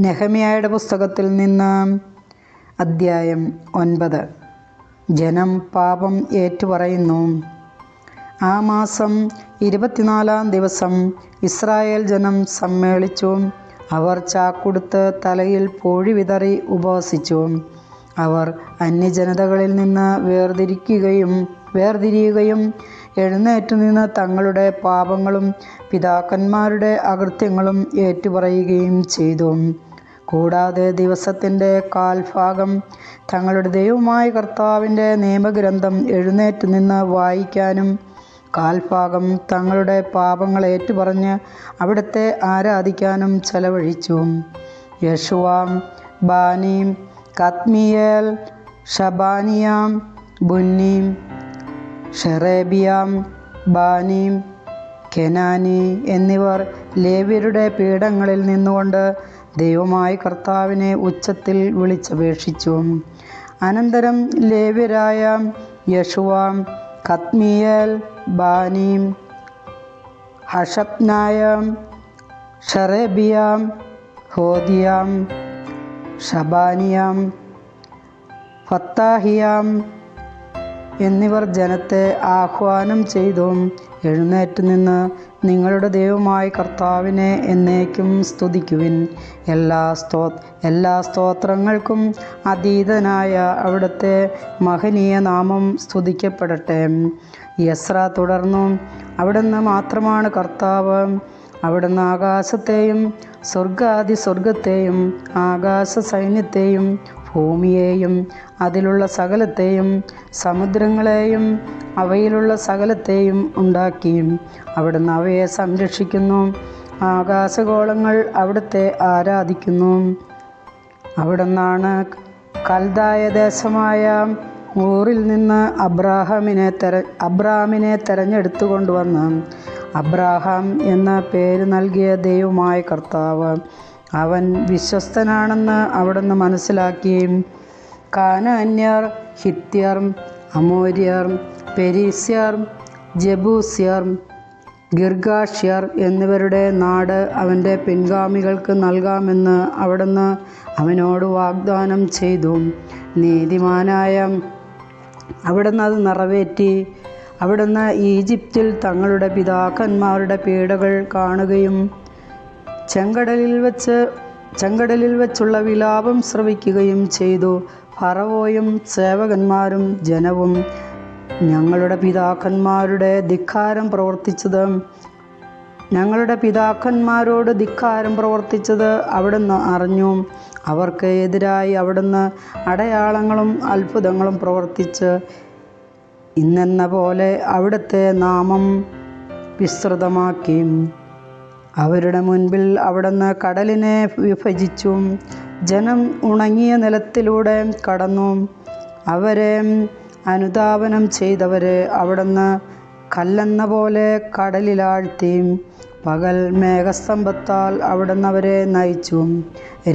നെഹമിയായുടെ പുസ്തകത്തിൽ നിന്ന് അദ്ധ്യായം ഒൻപത്. ജനം പാപം ഏറ്റുപറയുന്നു. ആ മാസം ഇരുപത്തിനാലാം ദിവസം ഇസ്രായേൽ ജനം സമ്മേളിച്ചു. അവർ ചാക്കുടുത്ത് തലയിൽ പൂഴി വിതറി ഉപവസിച്ചു. അവർ അന്യജനതകളിൽ നിന്ന് വേർതിരിക്കുകയും വേർതിരിയുകയും എഴുന്നേറ്റ് നിന്ന് തങ്ങളുടെ പാപങ്ങളും പിതാക്കന്മാരുടെ അകൃത്യങ്ങളും ഏറ്റുപറയുകയും ചെയ്തു. കൂടാതെ ദിവസത്തിന്റെ കാൽഭാഗം തങ്ങളുടെ ദൈവമായ കർത്താവിന്റെ നിയമഗ്രന്ഥം എഴുന്നേറ്റ് നിന്ന് വായിക്കാനും കാൽഭാഗം തങ്ങളുടെ പാപങ്ങൾ ഏറ്റുപറഞ്ഞ് അവിടുത്തെ ആരാധിക്കാനും ചെലവഴിച്ചു. യശുവാം ബാനീം കത്മിയേൽ ഷബാനിയാം ബുന്നീം ഷെറേബിയാം ബാനീം കെനാനി എന്നിവർ ലേവ്യരുടെ പീഠങ്ങളിൽ നിന്നുകൊണ്ട് ദൈവമായി കർത്താവിനെ ഉച്ചത്തിൽ വിളിച്ചപേക്ഷിച്ചു. അനന്തരം ലേവ്യരായ യഷുവാം കത്മിയൽ ബാനീം ഹഷബ്നായം ഷറേബിയാം ഹോദിയാം ഷബാനിയാം ഫത്താഹിയാം എന്നിവർ ജനത്തെ ആഹ്വാനം ചെയ്തും. എഴുന്നേറ്റ് നിന്ന് നിങ്ങളുടെ ദൈവമായ കർത്താവിനെ എന്നേക്കും സ്തുതിക്കുവിൻ. എല്ലാ സ്തോ എല്ലാ സ്തോത്രങ്ങൾക്കും അതീതനായ അവിടുത്തെ മഹനീയ നാമം സ്തുതിക്കപ്പെടട്ടെ. യസ്ര തുടർന്നു. അവിടുന്ന് മാത്രമാണ് കർത്താവ്. അവിടുന്ന് ആകാശത്തെയും സ്വർഗാദി സ്വർഗത്തെയും ആകാശ സൈന്യത്തെയും ഭൂമിയെയും അതിലുള്ള സകലത്തെയും സമുദ്രങ്ങളെയും അവയിലുള്ള സകലത്തെയും ഉണ്ടാക്കി അവിടുന്ന് അവയെ സംരക്ഷിക്കുന്നു. ആകാശഗോളങ്ങൾ അവിടുത്തെ ആരാധിക്കുന്നു. അവിടുന്നാണ് കൽതായ ദേശമായ ഊറിൽ നിന്ന് അബ്രാഹാമിനെ തെര അബ്രാഹാമിനെ തെരഞ്ഞെടുത്തു കൊണ്ടുവന്ന് അബ്രാഹാം എന്ന പേര് നൽകിയ ദൈവമായ കർത്താവ് അവൻ വിശ്വസ്തനാണെന്ന് അവിടുന്ന് മനസ്സിലാക്കുകയും കാനാന്യർ ഹിത്യർ അമോര്യർ പെരീസ്യർ ജബൂസ്യർ ഗിർഗാഷ്യർ എന്നിവരുടെ നാട് അവന്റെ പിൻഗാമികൾക്ക് നൽകാമെന്ന് അവിടുന്ന് അവനോട് വാഗ്ദാനം ചെയ്തു. നീതിമാനായ അവിടുന്ന് അത് നിറവേറ്റി. അവിടുന്ന് ഈജിപ്തിൽ തങ്ങളുടെ പിതാക്കന്മാരുടെ പീഡകൾ കാണുകയും ചെങ്കടലിൽ വെച്ച് ചെങ്കടലിൽ വെച്ചുള്ള വിലാപം ശ്രവിക്കുകയും ചെയ്തു. ഫറവോയും സേവകന്മാരും ജനവും ഞങ്ങളുടെ പിതാക്കന്മാരുടെ ധിക്കാരം പ്രവർത്തിച്ചത് ഞങ്ങളുടെ പിതാക്കന്മാരോട് ധിക്കാരം പ്രവർത്തിച്ചത് അവിടുന്ന് അറിഞ്ഞു. അവർക്ക് എതിരായി അവിടുന്ന് അടയാളങ്ങളും അത്ഭുതങ്ങളും പ്രവർത്തിച്ച് ഇന്നെന്ന പോലെ അവിടുത്തെ നാമം വിസ്തൃതമാക്കി. അവരുടെ മുൻപിൽ അവിടുന്ന് കടലിനെ വിഭജിച്ചു ജനം ഉണങ്ങിയ നിലത്തിലൂടെ കടന്നു. അവരെ അനുധാവനം ചെയ്തവരെ അവിടുന്ന് കല്ലെന്ന പോലെ കടലിലാഴ്ത്തി. പകൽ മേഘസ്തംഭത്താൽ അവിടുന്ന് അവരെ നയിച്ചു.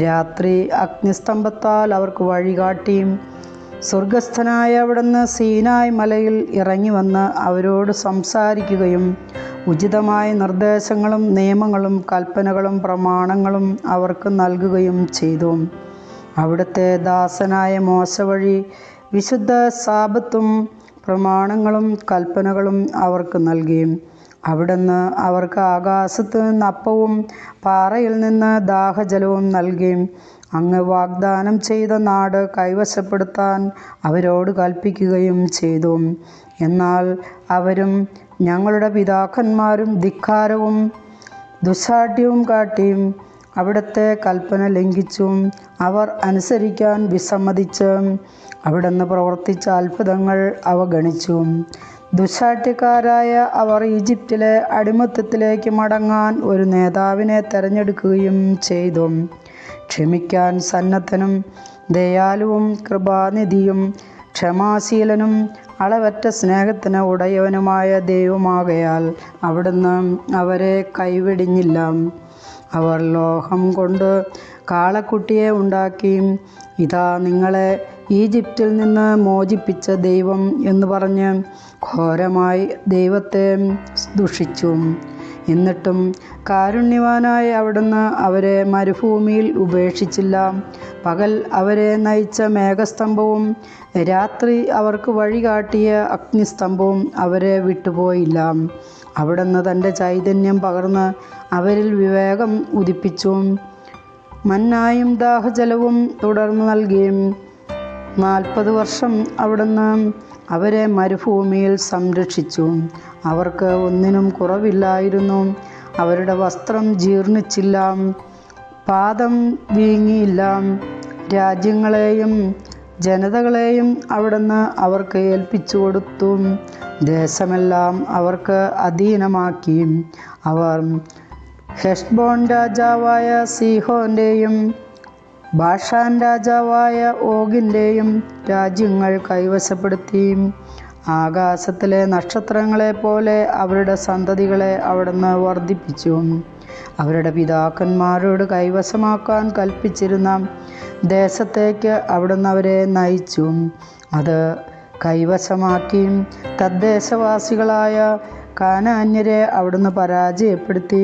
രാത്രി അഗ്നിസ്തംഭത്താൽ അവർക്ക് വഴികാട്ടി. സ്വർഗസ്ഥനായ അവിടുന്ന് സീനായ് മലയിൽ ഇറങ്ങി വന്ന് അവരോട് സംസാരിക്കുകയും ഉചിതമായ നിർദ്ദേശങ്ങളും നിയമങ്ങളും കൽപ്പനകളും പ്രമാണങ്ങളും അവർക്ക് നൽകുകയും ചെയ്തു. അവിടുത്തെ ദാസനായ മോശ വഴി വിശുദ്ധ സാപത്തും പ്രമാണങ്ങളും കൽപ്പനകളും അവർക്ക് നൽകി. അവിടുന്ന് അവർക്ക് ആകാശത്ത് നിന്ന് അപ്പവും പാറയിൽ നിന്ന് ദാഹജലവും നൽകി. അങ്ങ് വാഗ്ദാനം ചെയ്ത നാട് കൈവശപ്പെടുത്താൻ അവരോട് കൽപ്പിക്കുകയും ചെയ്തു. എന്നാൽ അവരും ഞങ്ങളുടെ പിതാക്കന്മാരും ധിക്കാരവും ദുസ്സാഠ്യവും കാട്ടിയും അവിടുത്തെ കൽപ്പന ലംഘിച്ചും. അവർ അനുസരിക്കാൻ വിസമ്മതിച്ച് അവിടുന്ന് പ്രവർത്തിച്ച അത്ഭുതങ്ങൾ അവഗണിച്ചു. ദുശാഠ്യക്കാരായ അവർ ഈജിപ്തിലെ അടിമത്തത്തിലേക്ക് മടങ്ങാൻ ഒരു നേതാവിനെ തെരഞ്ഞെടുക്കുകയും ചെയ്തു. ക്ഷമിക്കാൻ സന്നദ്ധനും ദയാലുവും കൃപാനിധിയും ക്ഷമാശീലനും അളവറ്റ സ്നേഹത്തിന് ഉടയവനുമായ ദൈവമാകയാൽ അവിടുന്ന് അവരെ കൈവിടിഞ്ഞില്ല. അവർ ലോഹം കൊണ്ട് കാളക്കുട്ടിയെ ഉണ്ടാക്കി ഇതാ നിങ്ങളെ ഈജിപ്തിൽ നിന്ന് മോചിപ്പിച്ച ദൈവം എന്ന് പറഞ്ഞ് ഘോരമായി ദൈവത്തെ ദുഷിച്ചു. എന്നിട്ടും കാരുണ്യവാനായ അവിടുന്ന് അവരെ മരുഭൂമിയിൽ ഉപേക്ഷിച്ചില്ല. പകൽ അവരെ നയിച്ച മേഘസ്തംഭവും രാത്രി അവർക്ക് വഴി കാട്ടിയ അഗ്നിസ്തംഭവും അവരെ വിട്ടുപോയില്ല. അവിടുന്ന് തന്റെ ചൈതന്യം പകർന്ന് അവരിൽ വിവേകം ഉദിപ്പിച്ചു. മന്നായും ദാഹജലവും തുടർന്ന് നൽകിയും നാൽപ്പത് വർഷം അവിടുന്ന് അവരെ മരുഭൂമിയിൽ സംരക്ഷിച്ചു. അവർക്ക് ഒന്നിനും കുറവില്ലായിരുന്നു. അവരുടെ വസ്ത്രം ജീർണിച്ചില്ല പാദം വീങ്ങിയില്ല രാജ്യങ്ങളെയും ജനതകളെയും അവിടുന്ന് അവർക്ക് ഏൽപ്പിച്ചു കൊടുത്തു ദേശമെല്ലാം അവർക്ക് അധീനമാക്കി അവർ ഹെഷ്ബോൺ രാജാവായ സീഹോന്റെയും ബാഷാൻ രാജാവായ ഓഗിന്റെയും രാജ്യങ്ങൾ കൈവശപ്പെടുത്തി ആകാശത്തിലെ നക്ഷത്രങ്ങളെ പോലെ അവരുടെ സന്തതികളെ അവിടുന്ന് വർദ്ധിപ്പിച്ചു അവരുടെ പിതാക്കന്മാരോട് കൈവശമാക്കാൻ കൽപ്പിച്ചിരുന്ന ദേശത്തേക്ക് അവിടുന്ന് അവരെ നയിച്ചു അത് കൈവശമാക്കി തദ്ദേശവാസികളായ കാനാന്യരെ അവിടുന്ന് പരാജയപ്പെടുത്തി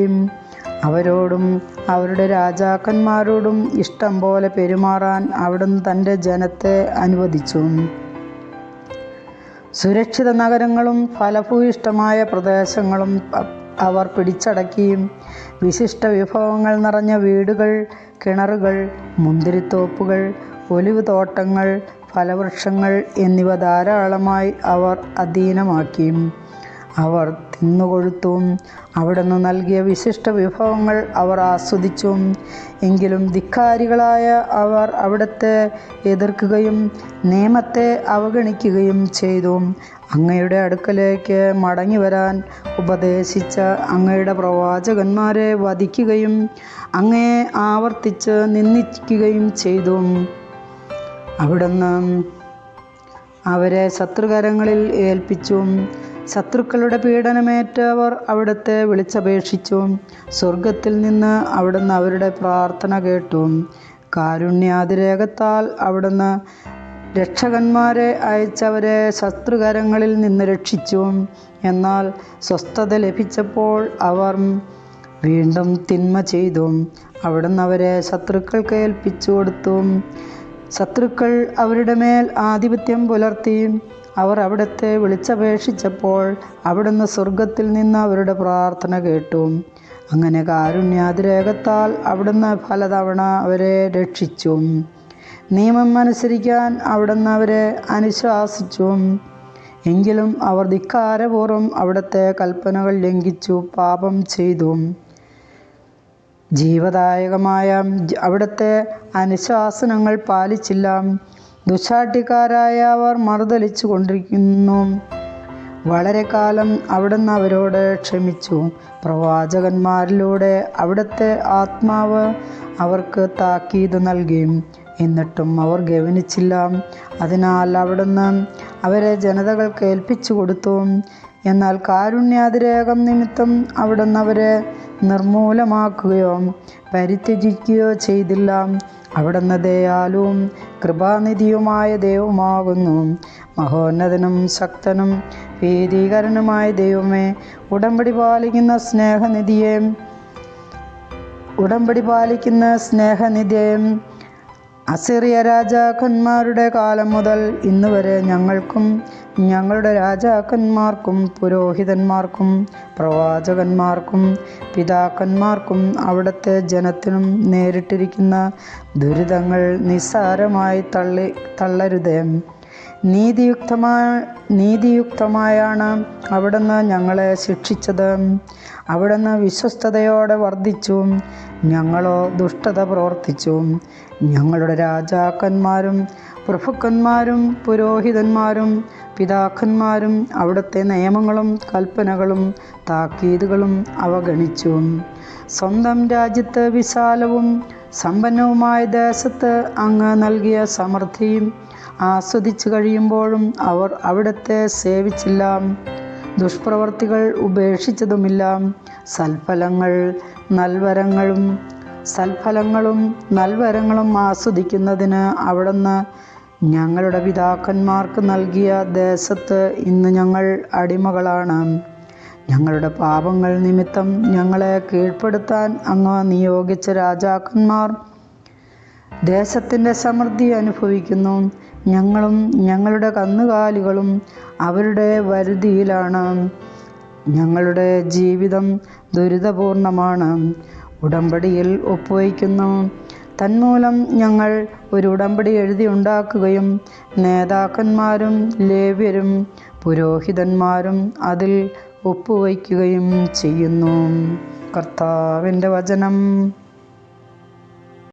അവരോടും അവരുടെ രാജാക്കന്മാരോടും ഇഷ്ടം പോലെ പെരുമാറാൻ അവിടുന്ന് തന്റെ ജനത്തെ അനുവദിച്ചു സുരക്ഷിത നഗരങ്ങളും ഫലഭൂയിഷ്ടമായ പ്രദേശങ്ങളും അവർ പിടിച്ചടക്കിയും വിശിഷ്ട വിഭവങ്ങൾ നിറഞ്ഞ വീടുകൾ കിണറുകൾ മുന്തിരിത്തോപ്പുകൾ ഒലിവ് തോട്ടങ്ങൾ ഫലവൃക്ഷങ്ങൾ എന്നിവ ധാരാളമായി അവർ അധീനമാക്കിയും അവർ തിന്നുകൊഴുത്തു അവിടുന്ന് നൽകിയ വിശിഷ്ട വിഭവങ്ങൾ അവർ ആസ്വദിച്ചു. എങ്കിലും ധിക്കാരികളായ അവർ അവിടുത്തെ എതിർക്കുകയും നിയമത്തെ അവഗണിക്കുകയും ചെയ്തു. അങ്ങയുടെ അടുക്കലേക്ക് മടങ്ങി വരാൻ ഉപദേശിച്ച അങ്ങയുടെ പ്രവാചകന്മാരെ വധിക്കുകയും അങ്ങയെ ആവർത്തിച്ച് നിന്ദിക്കുകയും ചെയ്തു. അവിടുന്ന് അവരെ ശത്രുകരങ്ങളിൽ ഏൽപ്പിച്ചു. ശത്രുക്കളുടെ പീഡനമേറ്റവർ അവിടുത്തെ വിളിച്ചപേക്ഷിച്ചു. സ്വർഗത്തിൽ നിന്ന് അവിടുന്ന് അവരുടെ പ്രാർത്ഥന കേട്ടു. കാരുണ്യാതിരേകത്താൽ അവിടുന്ന് രക്ഷകന്മാരെ അയച്ചവരെ ശത്രുകരങ്ങളിൽ നിന്ന് രക്ഷിച്ചു. എന്നാൽ സ്വസ്ഥത ലഭിച്ചപ്പോൾ അവർ വീണ്ടും തിന്മ ചെയ്തു. അവിടുന്ന് അവരെ ശത്രുക്കൾക്ക് ഏൽപ്പിച്ചു കൊടുത്തു. ശത്രുക്കൾ അവരുടെ മേൽ ആധിപത്യം പുലർത്തി. അവർ അവിടുത്തെ വിളിച്ചപേക്ഷിച്ചപ്പോൾ അവിടുന്ന് സ്വർഗത്തിൽ നിന്ന് അവരുടെ പ്രാർത്ഥന കേട്ടു. അങ്ങനെ കാരുണ്യാതിരേകത്താൽ അവിടുന്ന് പലതവണ അവരെ രക്ഷിച്ചു. നിയമം അനുസരിക്കാൻ അവിടുന്ന് അവരെ അനുശാസിച്ചു. എങ്കിലും അവർ ധിക്കാരപൂർവം അവിടുത്തെ കൽപ്പനകൾ ലംഘിച്ചു പാപം ചെയ്തു. ജീവദായകമായ അവിടുത്തെ അനുശാസനങ്ങൾ പാലിച്ചില്ല. ദുശാഠ്യക്കാരായ അവർ മറുതലിച്ചു കൊണ്ടിരിക്കുന്നു വളരെ കാലം അവിടുന്ന് അവരോട് ക്ഷമിച്ചു. പ്രവാചകന്മാരിലൂടെ അവിടുത്തെ ആത്മാവ് അവർക്ക് താക്കീത് നൽകി. എന്നിട്ടും അവർ ഗവനിച്ചില്ല. അതിനാൽ അവിടുന്ന് അവരെ ജനതകൾക്ക് ഏൽപ്പിച്ചു കൊടുത്തു. എന്നാൽ കാരുണ്യാതിരേകം നിമിത്തം അവിടുന്ന് അവരെ നിർമൂലമാക്കുകയോ പരിത്യജിക്കുകയോ ചെയ്തില്ല. അവിടുന്ന് ദയാലും കൃപാനിധിയുമായ ദൈവമാകുന്നു. മഹോന്നതനും ശക്തനും ഭീതീകരനുമായ ദൈവമേ ഉടമ്പടി പാലിക്കുന്ന സ്നേഹനിധിയെ ഉടമ്പടി പാലിക്കുന്ന സ്നേഹനിധിയും അസിറിയ രാജാക്കന്മാരുടെ കാലം മുതൽ ഇന്ന് വരെ ഞങ്ങൾക്കും ഞങ്ങളുടെ രാജാക്കന്മാർക്കും പുരോഹിതന്മാർക്കും പ്രവാചകന്മാർക്കും പിതാക്കന്മാർക്കും അവിടുത്തെ ജനത്തിനും നേരിട്ടിരിക്കുന്ന ദുരിതങ്ങൾ നിസ്സാരമായി തള്ളി തള്ളരുതേ. നീതിയുക്തമായ നീതിയുക്തമായാണ് അവിടുന്ന് ഞങ്ങളെ ശിക്ഷിച്ചത്. അവിടുന്ന് വിശ്വസ്തയോടെ വർദ്ധിച്ചു. ഞങ്ങളോ ദുഷ്ടത പ്രവർത്തിച്ചു. ഞങ്ങളുടെ രാജാക്കന്മാരും പ്രഭുക്കന്മാരും പുരോഹിതന്മാരും പിതാക്കന്മാരും അവിടുത്തെ നിയമങ്ങളും കൽപ്പനകളും താക്കീതുകളും അവഗണിച്ചു. സ്വന്തം രാജ്യത്ത് വിശാലവും സമ്പന്നവുമായ ദേശത്ത് അങ്ങ് നൽകിയ സമൃദ്ധിയും ആസ്വദിച്ചു കഴിയുമ്പോഴും അവർ അവിടത്തെ സേവിച്ചില്ല. ദുഷ്പ്രവർത്തികൾ ഉപേക്ഷിച്ചതുമില്ല. സൽഫലങ്ങൾ നൽവരങ്ങളും സൽഫലങ്ങളും നൽവരങ്ങളും ആസ്വദിക്കുന്നതിന് അവിടുന്ന് ഞങ്ങളുടെ പിതാക്കന്മാർക്ക് നൽകിയ ദേശത്ത് ഇന്ന് ഞങ്ങൾ അടിമകളാണ്. ഞങ്ങളുടെ പാപങ്ങൾ നിമിത്തം ഞങ്ങളെ കീഴ്പ്പെടുത്താൻ അങ്ങ് നിയോഗിച്ച രാജാക്കന്മാർ. ദേശത്തിന്റെ സമൃദ്ധി അനുഭവിക്കുന്നു. ഞങ്ങളും ഞങ്ങളുടെ കന്നുകാലികളും അവരുടെ വരുതിയിലാണ്. ഞങ്ങളുടെ ജീവിതം ദുരിതപൂർണമാണ്. ഉടമ്പടിയിൽ ഒപ്പുവയ്ക്കുന്നു. തന്മൂലം ഞങ്ങൾ ഒരു ഉടമ്പടി എഴുതി ഉണ്ടാക്കുകയും നേതാക്കന്മാരും ലേവ്യരും പുരോഹിതന്മാരും അതിൽ ഒപ്പുവയ്ക്കുകയും ചെയ്യുന്നു. കർത്താവിന്റെ വചനം.